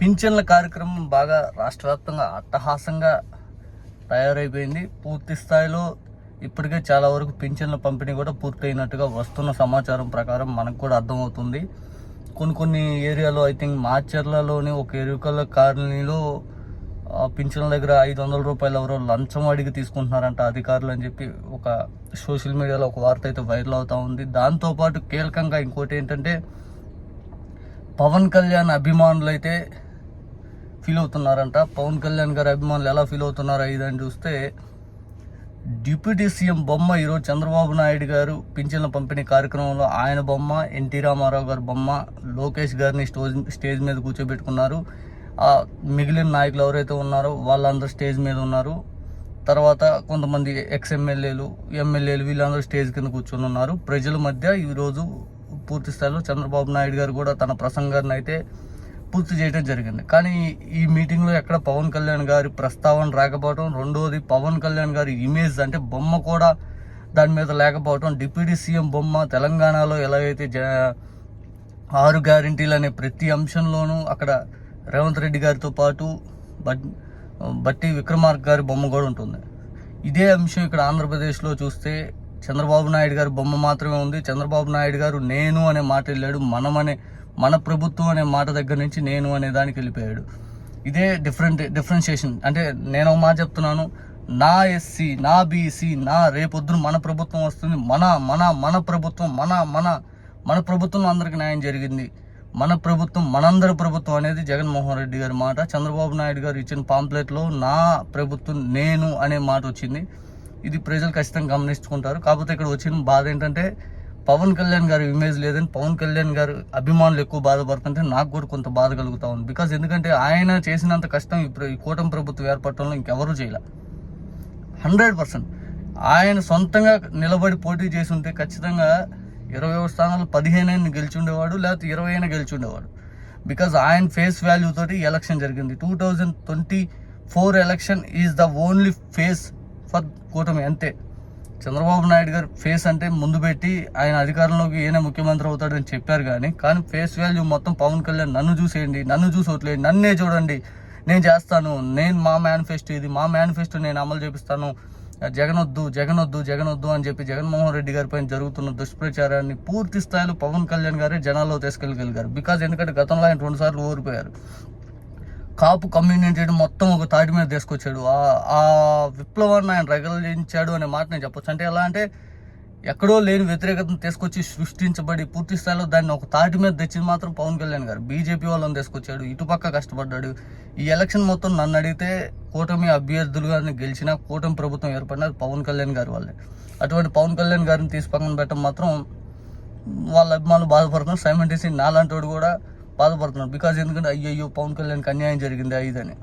పింఛన్ల కార్యక్రమం బాగా రాష్ట్ర వ్యాప్తంగా అట్టహాసంగా తయారైపోయింది. పూర్తి స్థాయిలో ఇప్పటికే చాలా వరకు పింఛన్ల పంపిణీ కూడా పూర్తయినట్టుగా వస్తున్న సమాచారం ప్రకారం మనకు కూడా అర్థమవుతుంది. కొన్ని కొన్ని ఏరియాలో ఐ థింక్ మాచర్లలోని ఒక ఎరుకల కాలనీలో పింఛన్ల దగ్గర ఐదు వందల రూపాయలు ఎవరో లంచం అడిగి తీసుకుంటున్నారంట అధికారులు అని చెప్పి ఒక సోషల్ మీడియాలో ఒక వార్త అయితే వైరల్ అవుతూ ఉంది. దాంతోపాటు కీలకంగా ఇంకోటి ఏంటంటే పవన్ కళ్యాణ్ అభిమానులు అయితే ఫీల్ అవుతున్నారంట. పవన్ కళ్యాణ్ గారి అభిమానులు ఎలా ఫీల్ అవుతున్నారో ఇదని చూస్తే డిప్యూటీ సీఎం బొమ్మ ఈరోజు చంద్రబాబు నాయుడు గారు పింఛన్ల పంపిణీ కార్యక్రమంలో ఆయన బొమ్మ ఎన్టీ రామారావు గారి బొమ్మ లోకేష్ గారిని స్టోజ్ స్టేజ్ మీద కూర్చోబెట్టుకున్నారు. ఆ మిగిలిన నాయకులు ఎవరైతే ఉన్నారో వాళ్ళందరూ స్టేజ్ మీద ఉన్నారు. తర్వాత కొంతమంది ఎక్స్ ఎమ్మెల్యేలు ఎమ్మెల్యేలు వీళ్ళందరూ స్టేజ్ కింద కూర్చొని ఉన్నారు. ప్రజల మధ్య ఈరోజు పూర్తి స్థాయిలో చంద్రబాబు నాయుడు గారు కూడా తన ప్రసంగాన్ని అయితే పూర్తి చేయడం జరిగింది. కానీ ఈ మీటింగ్లో ఎక్కడ పవన్ కళ్యాణ్ గారి ప్రస్తావన రాకపోవడం రెండోది పవన్ కళ్యాణ్ గారి ఇమేజ్ అంటే బొమ్మ కూడా దాని మీద లేకపోవడం డిప్యూటీ సీఎం బొమ్మ తెలంగాణలో ఎలాగైతే జ ఆరు గ్యారంటీలు అనే ప్రతి అంశంలోనూ అక్కడ రేవంత్ రెడ్డి గారితో పాటు బట్ బట్టి విక్రమార్క గారి బొమ్మ కూడా ఉంటుంది. ఇదే అంశం ఇక్కడ ఆంధ్రప్రదేశ్లో చూస్తే చంద్రబాబు నాయుడు గారు బొమ్మ మాత్రమే ఉంది. చంద్రబాబు నాయుడు గారు నేను అనే మాట వెళ్ళాడు. మనం అనే మన ప్రభుత్వం అనే మాట దగ్గర నుంచి నేను అనే దానికి వెళ్ళిపోయాడు. ఇదే డిఫరెంట్ డిఫరెన్షియేషన్. అంటే నేను ఒక మాట చెప్తున్నాను. నా ఎస్సీ నా బీసీ నా రేపొద్దున మన ప్రభుత్వం వస్తుంది. మన మన మన ప్రభుత్వం మన మన మన ప్రభుత్వం అందరికి న్యాయం జరిగింది. మన ప్రభుత్వం మనందరి ప్రభుత్వం అనేది జగన్మోహన్ రెడ్డి గారి మాట. చంద్రబాబు నాయుడు గారు ఇచ్చిన పాంప్లెట్లో నా ప్రభుత్వం నేను అనే మాట వచ్చింది. ఇది ప్రజలు ఖచ్చితంగా గమనించుకుంటారు. కాకపోతే ఇక్కడ వచ్చిన బాధ ఏంటంటే పవన్ కళ్యాణ్ గారి ఇమేజ్ లేదని పవన్ కళ్యాణ్ గారు అభిమానులు ఎక్కువ బాధపడుతుంటే నాకు కూడా కొంత బాధ కలుగుతా ఉంది. బికాజ్ ఎందుకంటే ఆయన చేసినంత కష్టం ఇప్పుడు ఈ కూటమి ప్రభుత్వం ఏర్పడటంలో ఇంకెవరూ చేయలే. హండ్రెడ్ పర్సెంట్ ఆయన సొంతంగా నిలబడి పోటీ చేసి ఉంటే ఖచ్చితంగా ఇరవై స్థానాలు పదిహేను అయినా గెలిచి ఉండేవాడు లేకపోతే ఇరవై అయినా గెలిచి ఉండేవాడు. బికాజ్ ఆయన ఫేస్ వాల్యూ తోటి ఎలక్షన్ జరిగింది. Two thousand twenty four election is the only face for కూటమి అంతే. చంద్రబాబు నాయుడు గారు ఫేస్ అంటే ముందు పెట్టి ఆయన అధికారంలోకి ఈయన ముఖ్యమంత్రి అవుతాడని చెప్పారు కానీ కానీ ఫేస్ వాల్యూ మొత్తం పవన్ కళ్యాణ్ నన్ను చూసేయండి నన్ను చూసి నన్నే చూడండి నేను చేస్తాను నేను మా మేనిఫెస్టో ఇది మా మేనిఫెస్టో నేను అమలు చేపిస్తాను జగన్ వద్దు జగన్ వద్దు జగన్ వద్దు అని చెప్పి జగన్మోహన్ రెడ్డి గారి పైన జరుగుతున్న దుష్ప్రచారాన్ని పూర్తి స్థాయిలో పవన్ కళ్యాణ్ గారే జనాల్లో తీసుకెళ్ళగలిగారు. బికాజ్ ఎందుకంటే గతంలో ఆయన రెండుసార్లు ఓడిపోయారు. కాపు కమ్యూనిటీని మొత్తం ఒక తాటి మీద తీసుకొచ్చాడు. ఆ- విప్లవాన్ని ఆయన రగిలించాడు అనే మాట నేను చెప్పొచ్చు. అంటే ఎలా అంటే ఎక్కడో లేని వ్యతిరేకతను తీసుకొచ్చి సృష్టించబడి పూర్తి స్థాయిలో దాన్ని ఒక తాటి మీద తెచ్చింది మాత్రం పవన్ కళ్యాణ్ గారు. బీజేపీ వాళ్ళని తీసుకొచ్చాడు. ఇటుపక్క కష్టపడ్డాడు. ఈ ఎలక్షన్ మొత్తం నన్ను అడిగితే కూటమి అభ్యర్థులుగానే గెలిచినా కూటమి ప్రభుత్వం ఏర్పడినా పవన్ కళ్యాణ్ గారి వాళ్ళే అటువంటి పవన్ కళ్యాణ్ గారిని తీసి పక్కన పెట్టడం మాత్రం వాళ్ళ అభిమానులు బాధపడుతున్నారు. సైమెంటేసి నాలాంటి వాడు కూడా బాధపడుతున్నాడు. బికాజ్ ఎందుకంటే అయ్యయ్యో పవన్ కళ్యాణ్కి అన్యాయం జరిగింది ఇదని